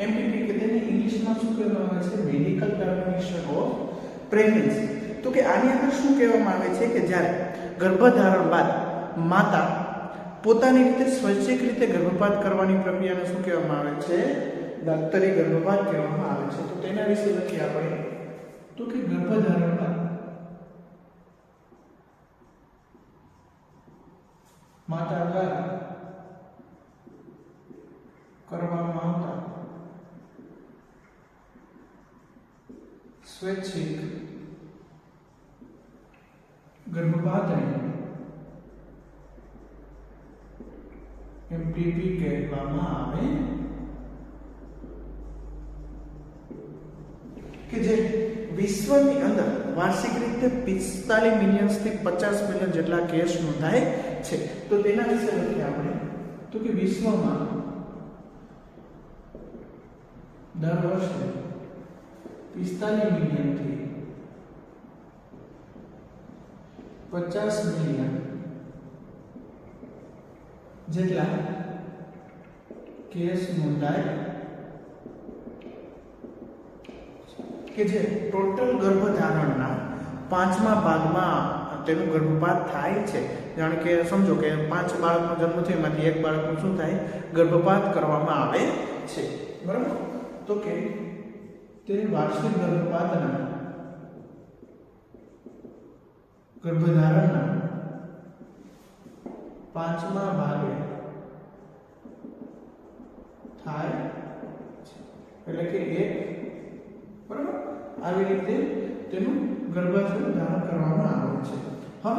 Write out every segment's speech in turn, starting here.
એમપીપી કે તેને ઇંગ્લિશમાં શું કહેવામાં આવે છે મેડિકલ ટર્મિનેશન ઓફ પ્રેગ્નન્સી તો કે આની અંદર શું કહેવામાં આવે છે કે જ્યારે ગર્ભધારણ બાદ માતા પોતાની રીતે સ્વૈચ્છિક રીતે ગર્ભપાત કરવાની પ્રક્રિયાને શું કહેવામાં આવે છે દાક્તરી ગર્ભપાત કહેવામાં આવે છે તો તેના વિશે લખી આપણે તો કે ગર્ભધારણ બાદ માતા દ્વારા કરવામાં આવતા स्वैच्छिक गर्भपात है एमपीपी कहवा कि जे विश्व की अंदर वार्षिक रीते पिस्तालीस मिलियन से पचास मिलियन जटला केस नोधाय तो तेना विषे लखी आप तो कि विश्व में दर वर्ष પિસ્તાલીસ મિલિયનથી પચાસ મિલિયન જેટલા કેસ નોંધાય કે જે ટોટલ ગર્ભધારણના પાંચમા ભાગમાં તેનું ગર્ભપાત થાય છે જાણે કે સમજો કે પાંચ બાળકનો જન્મ થયો એમાંથી એક બાળકનું શું થાય ગર્ભપાત કરવામાં આવે છે બરાબર તો કે તે વાર્ષિક ગર્ભપાતના ગર્ભધારણના પાંચમા ભાગે થાય એટલે કે એક બરાબર આવી રીતે તેનું ગર્ભાશય ધારણ કરવામાં આવે છે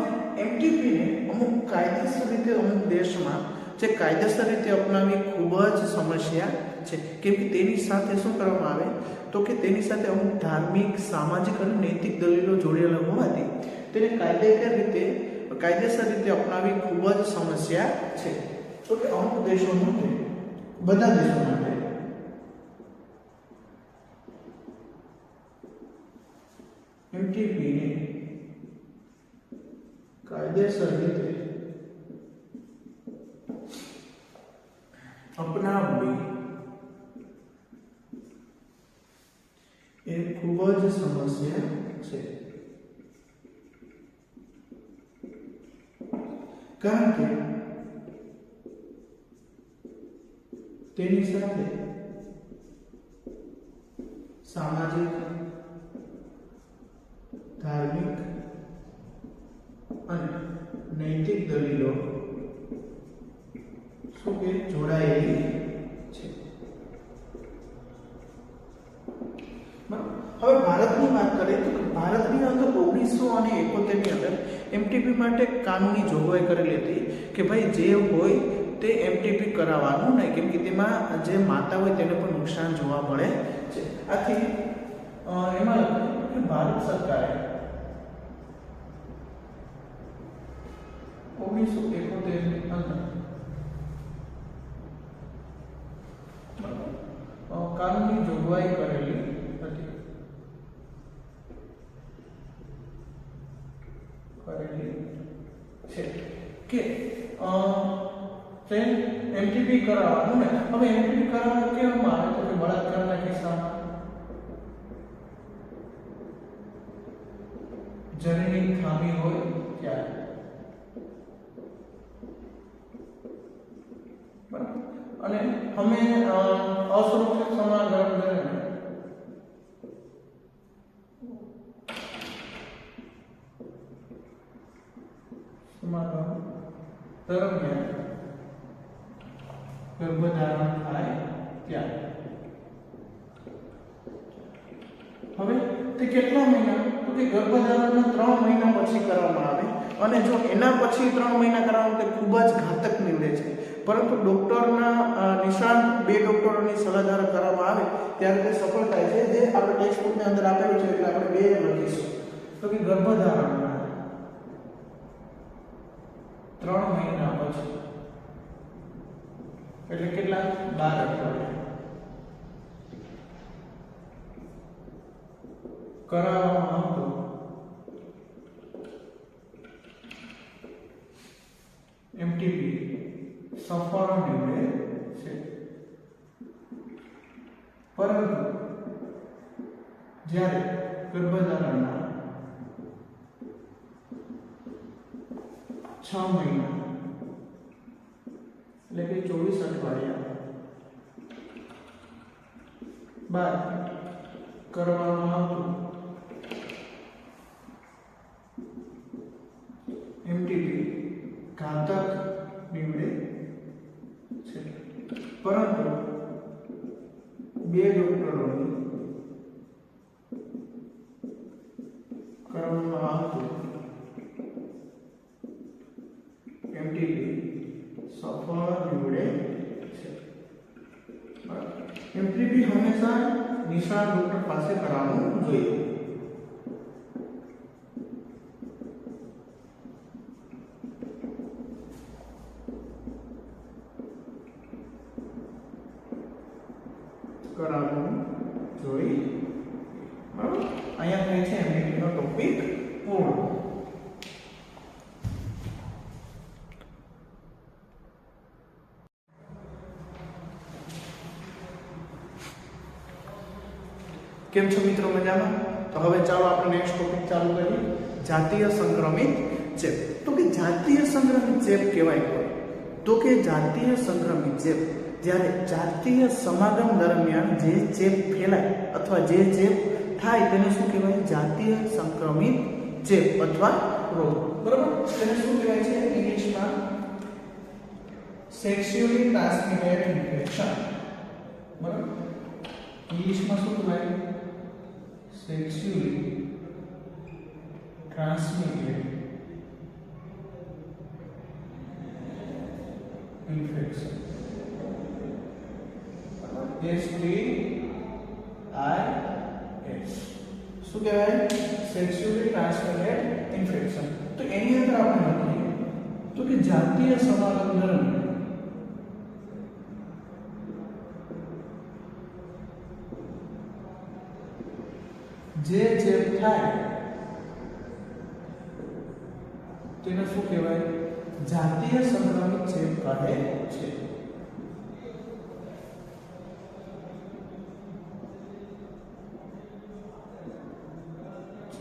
હવે એમટીપીને અમુક કાયદેસર રીતે અમુક દેશમાં જે કાયદેસર રીતે અપનાવી ખૂબ જ સમસ્યા છે કેમ કે તેની સાથે શું કરવામાં આવે તો કે તેની સાથે અમુક ધાર્મિક સામાજિક અને નૈતિક દલીલો જોડેલા હોવાથી તેને કાયદેસર રીતે કાયદેસર રીતે અપનાવી ખૂબ જ સમસ્યા છે તો કે અમુક દેશો માટે બધા દેશો માટે એમટીપીને કાયદેસર રીતે जीवन में सामाजिक धार्मिक અને નૈતિક દલીલો શું કે જોડાયેલી છે હવે ભારતની વાત કરીએ તો ભારતની અંદર ઓગણીસો અને એકોતેરની અંદર એમટીપી માટે કાનૂની જોગવાઈ કરેલી હતી કે ભાઈ જે હોય તે એમટીપી કરાવવાનું નહીં કેમ કે તેમાં જે માતા હોય તેને પણ નુકસાન જોવા મળે છે આથી એમાં લખ્યું કે ભારત સરકારે ઓગણીસો એકોતેરની અંદર કાનૂની જોગવાઈ કરેલી હતી કરેલી છે કે તેમ એમટીપી કરાવવાનું ને હવે એમટીપી કરાવવાનું કેમ આવે તો કે બળાત્કારના કિસ્સામાં જનની ખામી હોય ત્યારે અને અમે અસુરક્ષિત સમાજ ગરમ કરીને સમાધાન દરમિયાન ગર્ભધારણ થાય ત્યારે હવે તે કેટલા મહિના તો કે ગર્ભધારણના ત્રણ મહિના પછી કરવામાં આવે અને જો એના પછી ત્રણ મહિના કરાવવાનું તે ખૂબ જ ઘાતક નીવડે છે પરંતુ ડોક્ટરના નિષ્ણાંત બે ડૉક્ટરોની સલાહ દ્વારા કરવામાં આવે ત્યારે તે સફળ થાય છે જે આપણે ટેક્સ્ટ બુકની અંદર આપેલું છે એટલે આપણે બે લખીશું તો કે ગર્ભધારણના ત્રણ મહિના પછી એટલે કેટલા 12 એટલે કરાવાનું એમટીપી સફર ઓન હેડે છે પરહ જ્યાર ઘાતક નીવડે છે પરંતુ બે ડોક્ટરોની કરવામાં આવતું એમટીપી સફળ નીવડે છે એમટીપી હંમેશા નિષ્ણાત ડોક્ટર પાસે કરાવવું અહીંયા થાય છે એમબીક્યુનો ટોપિક પૂર્ણ કેમ છો મિત્રો મજામાં તો હવે ચાલો આપણે નેક્સ્ટ ટોપિક ચાલુ કરીએ જાતીય સંક્રમિત ચેપ તો કે જાતીય સંક્રમિત ચેપ કહેવાય કોઈ તો કે જાતીય સંક્રમિત ચેપ જ્યારે જાતીય સમાગમ દરમિયાન જે ચેપ ફેલાય અથવા જે ચેપ થાય તેને શું કહેવાય જાતીય સંક્રમિત ચેપ અથવા રોગ બરાબર તેને શું કહેવાય છે ઇંગ્લિશમાં સેક્સ્યુઅલી ટ્રાન્સમિટેડ ઇન્ફેક્શન બરાબર ઇંગ્લિશમાં શું કહેવાય sexually transmitted infection S T શું કહેવાય સેક્સ્યુઅલી ટ્રાન્સમિટેડ ઇન્ફેક્શન તો એની અંદર આપણે લખીએ તો કે જાતીય સમાગમ દરમિયાન જે ચેપ થાય તેને શું કહેવાય જાતીય સંક્રમિત ચેપ કહે છે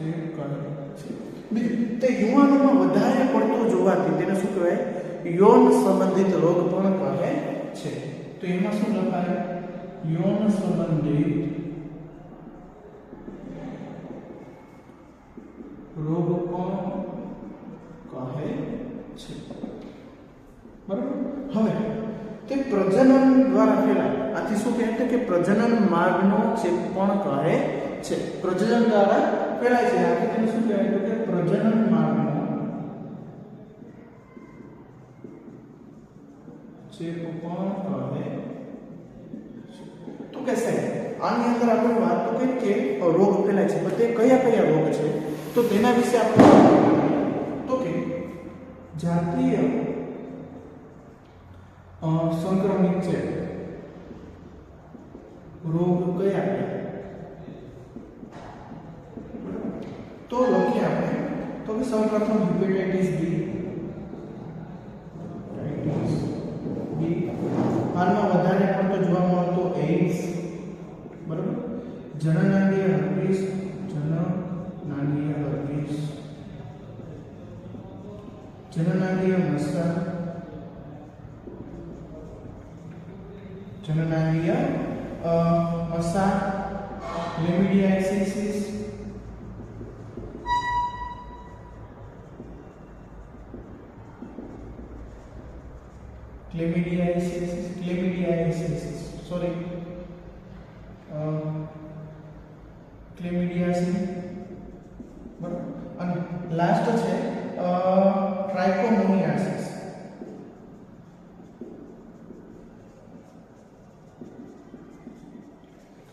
एक कारण से किते युवाओं में વધારે પડતો જોવા તી તેને શું કહેવાય યોન સંબંધિત રોગપણ કહે છે તો એમાં શું લખાય યોન સંબંધિત રોગપણ કહે છે બરાબર હવે તે પ્રજનન દ્વારા થેના આથી શું કહેતે કે પ્રજનન માર્ગનો ચેપપણ કહે प्रजनन द्वारा फैलाये तो प्रजनन मार्ग तो, तो कैसे है अंदर आप बात तो कई के रोग फैलाये पर कया कया रोग है तो देना विषय आप तो, तो जातीय संक्रमित रोग कया क्या unit is B. Right, B. આમાં વધારે પડતો જોવા મળતો AIDS બરાબર જનનાંગીય હર્પીસ જનનાંગીય હર્પીસ જનનાંગીય મસ્કા chlamydiasis chlamydiasis sorry uh chlamydiasis બરાબર અને લાસ્ટ છે ટ્રાઇકોમોનિયાસિસ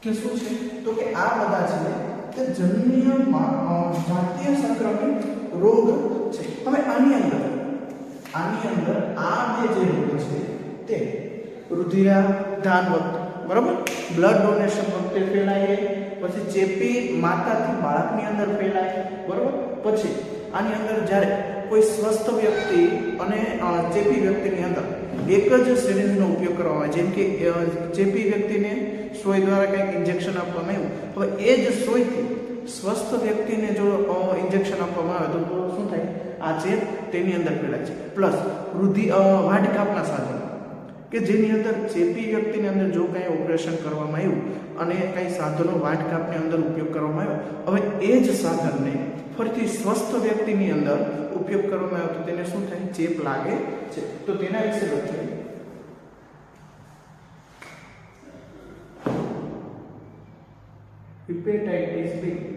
કે શું છે તો કે આ બધા છે કે જનનયા વાહત્ય સંક્રમણ રોગ છે તમે આની અંદર આની અંદર આ બે જે રોગો છે તે રુધિરા દાન વખત બરાબર બ્લડ ડોનેશન વખતે ફેલાય પછી ચેપી માતાથી બાળકની અંદર ફેલાય બરાબર પછી આની અંદર જ્યારે કોઈ સ્વસ્થ વ્યક્તિ અને ચેપી વ્યક્તિની અંદર એક જ સિરિંજનો ઉપયોગ કરવામાં આવે જેમ કે ચેપી વ્યક્તિને સોય દ્વારા કંઈક ઇન્જેક્શન આપવામાં આવ્યું હવે એ જ સોયથી સ્વસ્થ વ્યક્તિને જો ઇન્જેક્શન આપવામાં આવે તો શું થાય આ ચેપ તેની અંદર ફેલાય છે પ્લસ વૃદ્ધિ વાટકાપના સાધનો કે જેની અંદર ચેપી વ્યક્તિની અંદર જો કાંઈ ઓપરેશન કરવામાં આવ્યું અને કાંઈ સાધનો વાટકાપની અંદર ઉપયોગ કરવામાં આવ્યો હવે એ જ સાધનને ફરીથી સ્વસ્થ વ્યક્તિની અંદર ઉપયોગ કરવામાં આવ્યો તો તેને શું થાય ચેપ લાગે છે તો તેના વિશે લખીએ હિપેટાઇટિસ બી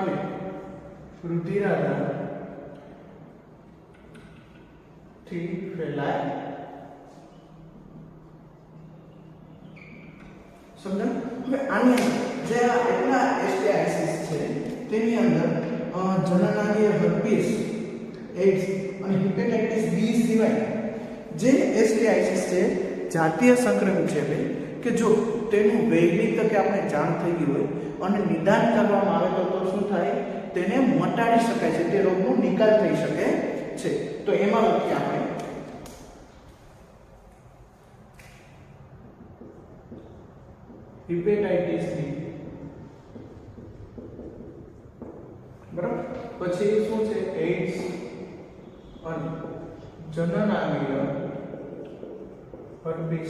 અને રુધિરાના થી ફેલાય સમજણ હવે આની અંદર જે આ એટલા એસ્ટિયાસિસ છે તેની અંદર જનનાંગીય હર્પીસ એડ્સ અને હિપેટાઇટિસ બી સિવાય જે એસ્ટિયાસિસ છે જાતીય સંક્રમણ છે કે જો તેનું વહેલી કે આપણે જાણ થઈ ગઈ હોય અને નિદાન કરવામાં આવે તો શું થાય તેને મટાડી શકાય છે તે રોગનો નિકાલ થઈ શકે છે તો એમાં લખીએ આપણે હિપેટાઇટિસની બરાબર પછી શું છે એઇડ્સ અને જનનાંગીય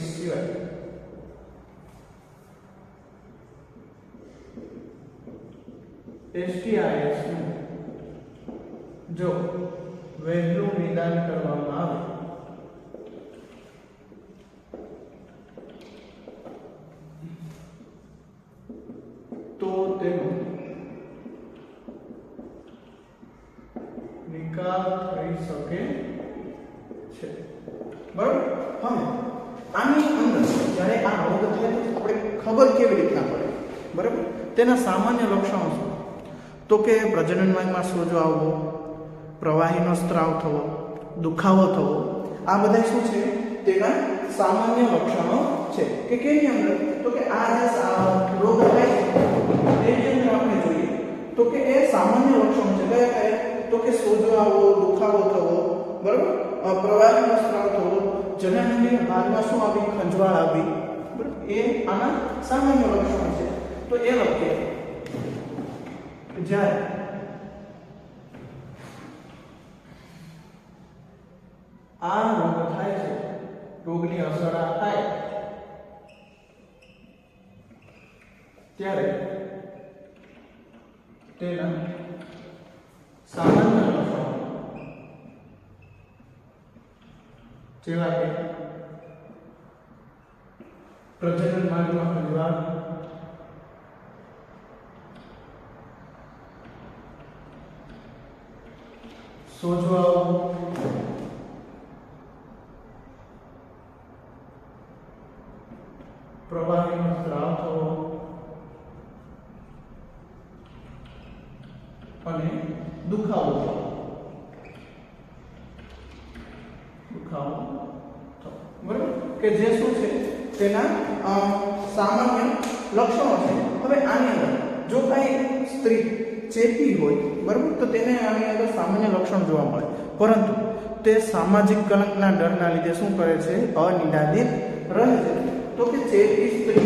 સિવાય એસટીઆઈએસ નું જો વહેલું નિદાન કરવામાં આવે તો તેનો નિકાલ થઈ શકે છે બરાબર હવે આની અંદર જ્યારે આ રોગ થાય તો આપણે ખબર કેવી રીતના પડે બરાબર તેના સામાન્ય લક્ષણો તો કે પ્રજનનમાંગમાં સોજો આવવો પ્રવાહીનો સ્ત્રાવ થવો દુખાવો થવો આ બધા શું છે તેના સામાન્ય લક્ષણો છે કે કેની અંદર તો કે આ જે રોગ થાય છે તેની અંદર આપણે જોઈએ તો કે એ સામાન્ય લક્ષણો છે કયા કયા તો કે સોજો આવવો દુખાવો થવો બરાબર પ્રવાહીનો સ્ત્રાવ થવો જનનની ભાગમાં શું આવી ખંજવાળ આવી બરાબર એ આના સામાન્ય લક્ષણો છે તો એ લખીએ કે જ્યારે આ રોગ થાય છે રોગની અસર આ થાય ત્યારે તેના સામાન્ય લક્ષણો જેવા કે પ્રજનન માર્ગમાં પરિવાર સોજવાઓ પ્રવાહીનો સ્ત્રાવ થવો અને દુખાવો થવો દુખાવો થવો બરાબર કે જે શું છે તેના સામાન્ય લક્ષણો છે હવે આની અંદર જો કાંઈ સ્ત્રી ચેપી હોય બરાબર તો તેને આની અંદર સામાન્ય લક્ષણ જોવા મળે પરંતુ તે સામાજિક કલંકના ડરના લીધે શું કરે છે અનિદાનિત રહે છે તો કે ચેપી સ્ત્રી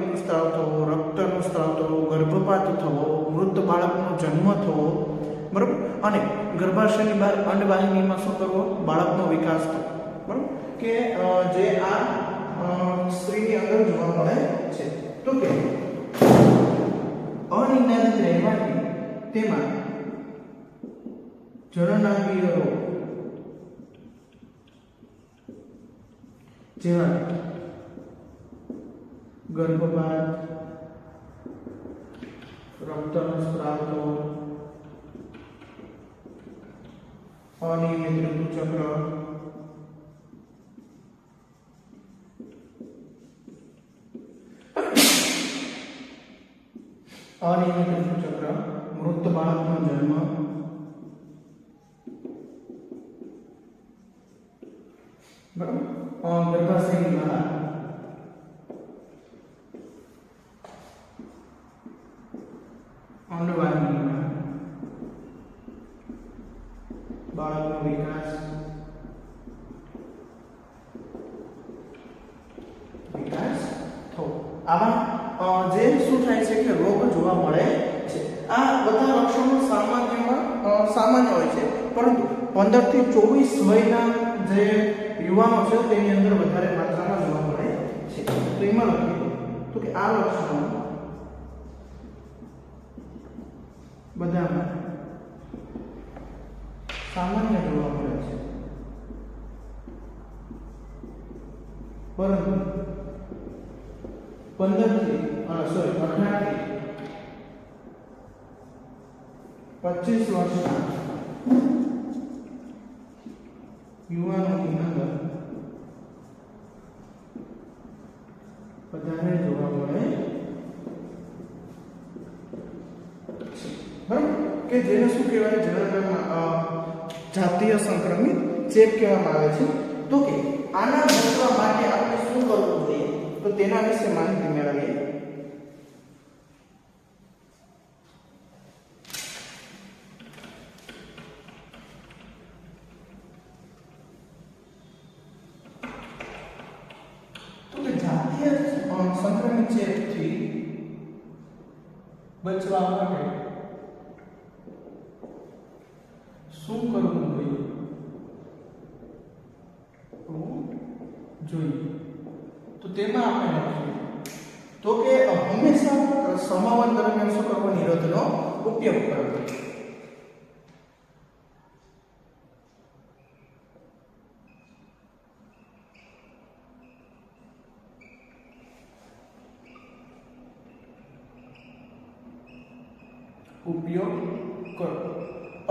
સ્ત્રાવ થવો રક્તનો સ્ત્રાવ થવો ગર્ભપાત થવો મૃત બાળકનો જન્મ થવો બરાબર અને ગર્ભાશયની બહાર અંડવાહિનીમાં શું કરવો બાળકનો વિકાસ થવો બરાબર કે જે આ સ્ત્રીની અંદર જોવા મળે છે તો કે અનિર્ધારિત રહેવાથી તેમાં જનનાંગીય રોગ જેવા गर्भपात रक्त अनियमित ऋतु चक्र अनियमित ऋतु चक्र मृत बालक जन्म गर्भाशय की बात તો કે આ લક્ષણો બધામાં સામાન્ય જોવા મળે છે પરંતુ પંદરથી સોરી અઢારથી પચીસ વર્ષના કે જેને શું કહેવાય જનનમાં જાતીય સંક્રમિત ચેપ કહેવામાં આવે છે તો કે આના રોકવા માટે આપણે શું કરવું જોઈએ તો તેના વિશે માહિતી મેળવીએ તો તેમાં આપણે લખીએ તો કે હંમેશા સમાવન દરમિયાન શું કરવો નિરોધનો ઉપયોગ કરવો ઉપયોગ કરો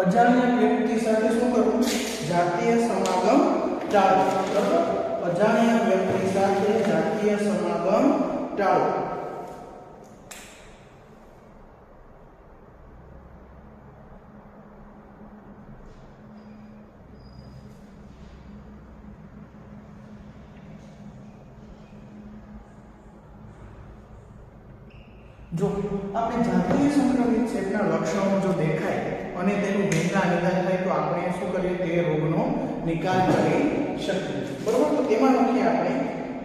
અજાણ્યા વ્યક્તિ સાથે શું કરવું જાતીય સમાગમ ટાળવો બરાબર जाणिया बैटरी સાથે રાકેય સમાગમ ટાઉ જો આપણે જાગીય સંક્રમિત ચેપના લક્ષણો જો દેખાય અનિતેલું બેટા અનિધાર થાય તો આપણે શું કરીએ કે રોગનો નિકાલ કરી શક બરોબર તો તેમાં લખીએ આપણે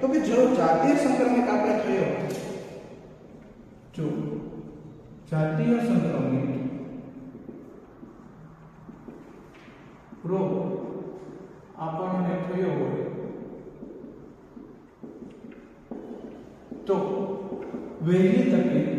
તો કે જો જાતીય સંક્રમિત આપણે થયો જો જાતીય સંક્રમિત રોગ આપણને થયો હોય તો વહેલી તકે